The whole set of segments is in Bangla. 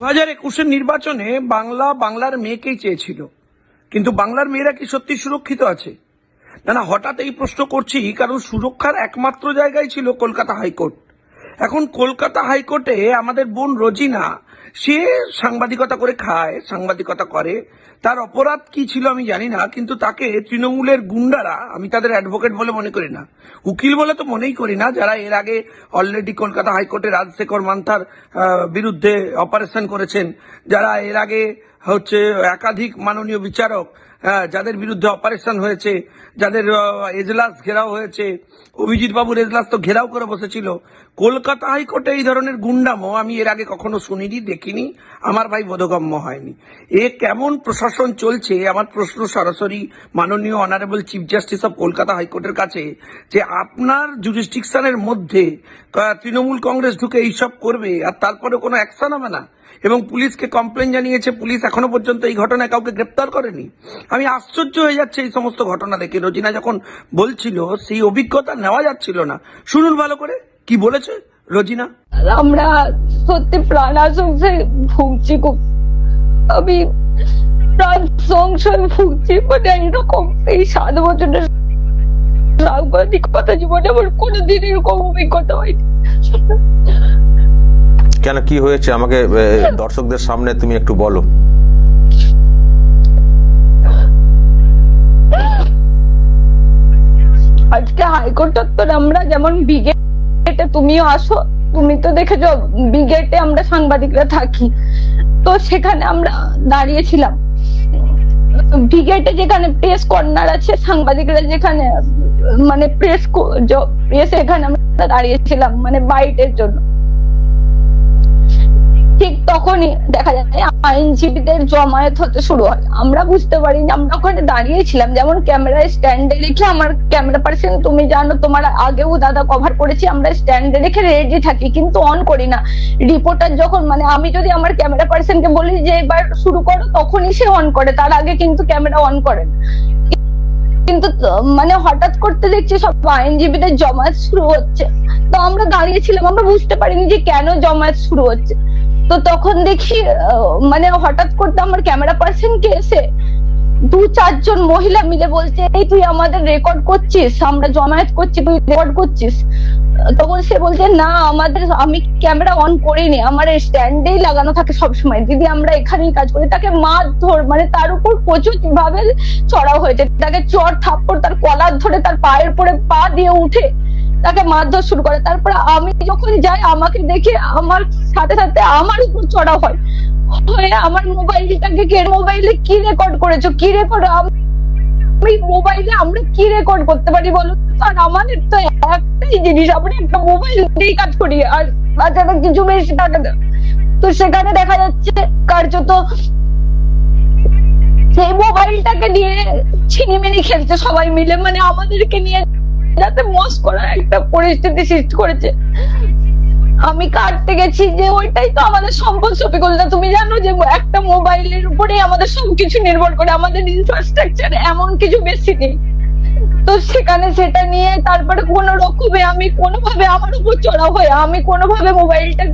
দু হাজার একুশের নির্বাচনে বাংলা বাংলার মেয়েকেই চেয়েছিল। কিন্তু বাংলার মেয়েরা কি সত্যি সুরক্ষিত আছে? না না, হঠাৎ এই প্রশ্ন করছি, কারণ সুরক্ষার একমাত্র জায়গায় ছিল কলকাতা হাইকোর্ট। এখন কলকাতা হাইকোর্টে আমাদের বোন রোজিনা, সে সাংবাদিকতা করে খায়, সাংবাদিকতা করে। তার অপরাধ কি ছিল আমি জানি না, কিন্তু তাকে তৃণমূলের গুন্ডারা, আমি তাদের অ্যাডভোকেট বলে মনে করি না, উকিল বলে তো মনেই করি না, যারা এর আগে অলরেডি কলকাতা হাইকোর্টে রাজশেখর মান্থার বিরুদ্ধে অপারেশন করেছেন, যারা এর আগে হচ্ছে একাধিক মাননীয় বিচারক যাদের বিরুদ্ধে অপারেশন হয়েছে, যাদের এজলাস ঘেরাও হয়েছে, অভিজিৎ বাবুর এজলাস তো ঘেরাও করে বসেছিল কলকাতা হাইকোর্টে এই ধরনের গুন্ডামো আমি এর আগে কখনো শুনিনি, দেখিনি। আমার ভাই বোধগম্য হয়নি। এ কেমন প্রশাসন চলছে? আমার প্রশ্ন সরাসরি মাননীয় honourable chief justice of Kolkata হাইকোর্টের কাছে যে আপনার জুরিস্টিকশনের মধ্যে তৃণমূল কংগ্রেস ঢুকে এইসব করবে আর তারপরে কোনো অ্যাকশন হবে না? এবং পুলিশকে কমপ্লেন জানিয়েছে, পুলিশ এখনও পর্যন্ত এই ঘটনায় কাউকে গ্রেপ্তার করেনি? আমি আশ্চর্য হয়ে যাচ্ছে এই সমস্ত ঘটনা দেখে। রোজিনা যখন বলছিল, সেই অভিজ্ঞতা নেওয়া যাচ্ছিল না। শুনুন ভালো করে। কি বলেছে রোজিনা? আমরা সত্যি প্রাণ সংশয় ভুগছি খুব। আমি প্রাণ সংশয় ভুগছি মানে এরকম এই সাত বছরের সাংবাদিকতা জীবনে আমার কোনোদিন এরকম অভিজ্ঞতা হয়নি। কেন কি হয়েছে? আমাকে দর্শকদের সামনে তুমি একটু বলো। আজকে হাইকোর্ট চত্বরে আমরা যেমন বিগেটে তুমিও আসো। তুমি তো দেখেছ বিগেটে আমরা সাংবাদিকরা থাকি। তো সেখানে আমরা দাঁড়িয়েছিলাম। বিগেটে যেখানে প্রেস কর্নার আছে, সাংবাদিকরা যেখানে মানে প্রেস প্রেস এখানে আমরা দাঁড়িয়েছিলাম মানে বাইটের জন্য। ঠিক তখনই দেখা যায় আইনজীবীদের জমায়েত হতে শুরু হয়। আমরা বুঝতে পারি যে আমরা ওখানে দাঁড়িয়েছিলাম, যেমন ক্যামেরায় স্ট্যান্ডে রেখে আমার ক্যামেরা পার্সন তুমি জানো তোমার আগেও দাদা কভার করেছি, আমরা স্ট্যান্ডে রেখে রেডি থাকি, কিন্তু অন করি না। রিপোর্টার যখন মানে আমি যদি আমার ক্যামেরা পার্সনকে বলি যে এবার শুরু করো, তখনই সে অন করে, তার আগে কিন্তু ক্যামেরা অন করে না। কিন্তু মানে হঠাৎ করতে দেখছি সব আইনজীবীদের জমায়েত শুরু হচ্ছে। তো আমরা দাঁড়িয়েছিলাম, আমরা বুঝতে পারিনি যে কেন জমায়েত শুরু হচ্ছে। তো তখন দেখি মানে হঠাৎ করতে আমার ক্যামেরা পার্সন কে এসে দু চারজন মহিলা মিলে বলছে, এই তুই আমাদের রেকর্ড করছিস, আমরা জমায়েত করছি, তুই রেকর্ড করছিস। তখন সে বলছে, না, আমাদের, আমি ক্যামেরা অন করিনি, আমার স্ট্যান্ডেই লাগানো থাকে সবসময়। দিদি, আমরা এখানেই কাজ করি। তাকে মারধর মানে তার উপর প্রচুর ভাবে চড়াও হয়েছে। তাকে চর থাপ্পড়, তার কলার ধরে তার পায়ের পরে পা দিয়ে উঠে তাকে মারধর শুরু করে। তারপরে আমি যখন যাই, আমাকে দেখে আমার সাথে সাথে আমার উপর চড়া হয়। হয়ে আমার মোবাইলটাকে কে মোবাইলে কি রেকর্ড করেছ, কি রেকর্ড আমি মোবাইলে আমরা কি রেকর্ড করতে পারি বলো আর আমাদের তো একটাই জিনিস, আমরা একটা মোবাইল দিয়েই কাজ করি। আর কিছু বেশি টাকা তো সেখানে দেখা যাচ্ছে কার্যত সেই মোবাইলটাকে নিয়ে ছিনিমিনি খেলছে সবাই মিলে। মানে আমাদেরকে নিয়ে যাতে মস করার একটা পরিস্থিতি সৃষ্টি করেছে। আমি কাটতে গেছি যে ওইটাই তো আমাদের সম্পদ শফিকুল্লাহ তুমি জানো যে একটা মোবাইলের উপরেই আমাদের সবকিছু নির্ভর করে, আমাদের ইনফ্রাস্ট্রাকচার এমন কিছু বেশি নেই। তো সেখানে সেটা নিয়ে তারপরে কোন রকমে আমি কোনোভাবে আমার উপর চড়া হয়ে, আমি কোনোভাবে মোবাইলটা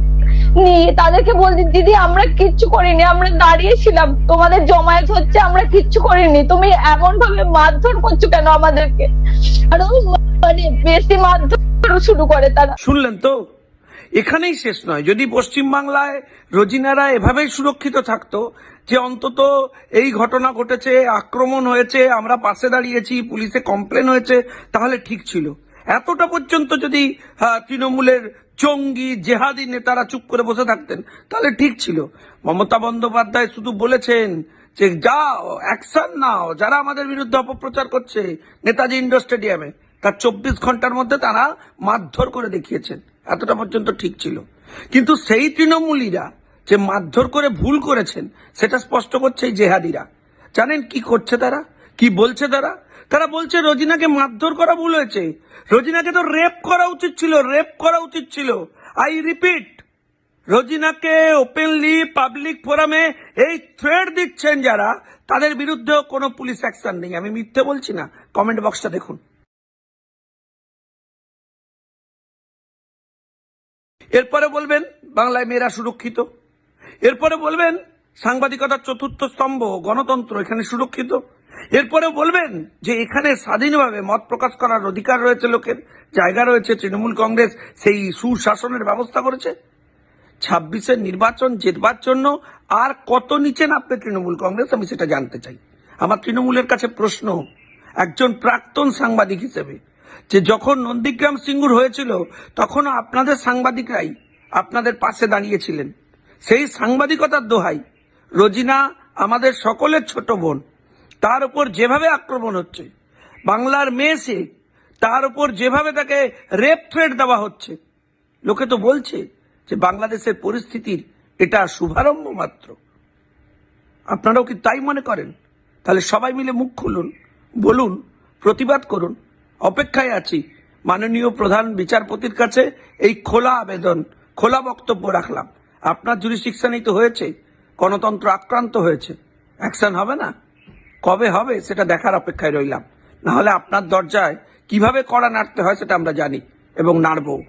নিয়ে তাদেরকে বলছি, দিদি, আমরা কিচ্ছু করিনি, আমরা দাঁড়িয়েছিলাম। তোমাদের জমায়েত হচ্ছে, আমরা কিচ্ছু করিনি। তুমি এমন ভাবে মারধর করছ কেন আমাদেরকে? আরও মানে বেশি মারধর শুরু করে তারা। শুনলেন তো? এখানেই শেষ নয়। যদি পশ্চিমবাংলায় রোজিনারা এভাবেই সুরক্ষিত থাকতো যে অন্তত এই ঘটনা ঘটেছে, আক্রমণ হয়েছে, আমরা পাশে দাঁড়িয়েছি, পুলিশে কমপ্লেন হয়েছে, তাহলে ঠিক ছিল। এতটা পর্যন্ত যদি তৃণমূলের জঙ্গি, জেহাদি নেতারা চুপ করে বসে থাকতেন, তাহলে ঠিক ছিল। মমতা বন্দ্যোপাধ্যায় শুধু বলেছেন যে, যাও অ্যাকশন নাও। যারা আমাদের বিরুদ্ধে অপপ্রচার করছে, নেতাজি ইন্ডোর স্টেডিয়ামে। তার চব্বিশ ঘণ্টার মধ্যে তারা মারধর করে দেখিয়েছেন। এতটা পর্যন্ত ঠিক ছিল। কিন্তু সেই তৃণমূলীরা যে মারধর করে ভুল করেছেন, সেটা স্পষ্ট করছে এই জেহাদিরা। জানেন কি করছে তারা? কি বলছে তারা? তারা বলছে, রোজিনাকে মারধর করা ভুল হয়েছে। রোজিনাকে তো রেপ করা উচিত ছিল, রেপ করা উচিত ছিল। আই রিপিট, রোজিনাকে ওপেনলি পাবলিক ফোরামে এই থ্রেড দিচ্ছেন যারা। তাদের বিরুদ্ধেও কোনো পুলিশ অ্যাকশন নেই। আমি মিথ্যে বলছি না। কমেন্ট বক্সটা দেখুন। এরপরে বলবেন, বাংলায় মেয়েরা সুরক্ষিত। এরপরে বলবেন, সাংবাদিকতার চতুর্থ স্তম্ভ, গণতন্ত্র এখানে সুরক্ষিত। এরপরে বলবেন যে এখানে স্বাধীনভাবে মত প্রকাশ করার অধিকার রয়েছে লোকের, জায়গা রয়েছে, তৃণমূল কংগ্রেস সেই সুশাসনের ব্যবস্থা করেছে। ছাব্বিশের নির্বাচন জেতবার জন্য আর কত নিচে নামবে তৃণমূল কংগ্রেস, আমি সেটা জানতে চাই। আমার তৃণমূলের কাছে প্রশ্ন, একজন প্রাক্তন সাংবাদিক হিসেবে যে যখন নন্দীগ্রাম সিঙ্গুর হয়েছিল, তখন আপনাদের সাংবাদিকরাই আপনাদের পাশে দাঁড়িয়েছিলেন। সেই সাংবাদিকতার দোহাই রোজিনা আমাদের সকলের ছোট বোন, তার উপর যেভাবে আক্রমণ হচ্ছে, বাংলার মেয়ে সে, তার উপর যেভাবে তাকে রেপ থ্রেট দেওয়া হচ্ছে, লোকে তো বলছে যে বাংলাদেশের পরিস্থিতির এটা শুভারম্ভ মাত্র। আপনারাও কি তাই মনে করেন? তাহলে সবাই মিলে মুখ খুলুন, বলুন, প্রতিবাদ করুন। অপেক্ষায় আছি। মাননীয় প্রধান বিচারপতির কাছে এই খোলা আবেদন, খোলা বক্তব্য রাখলাম। আপনার জুরিসডিকশনেই তো হয়েছে, গণতন্ত্র আক্রান্ত হয়েছে। অ্যাকশন হবে না? কবে হবে সেটা দেখার অপেক্ষায় রইলাম। না হলে আপনার দরজায় কীভাবে কড়া নাড়তে হয় সেটা আমরা জানি এবং নাড়বও।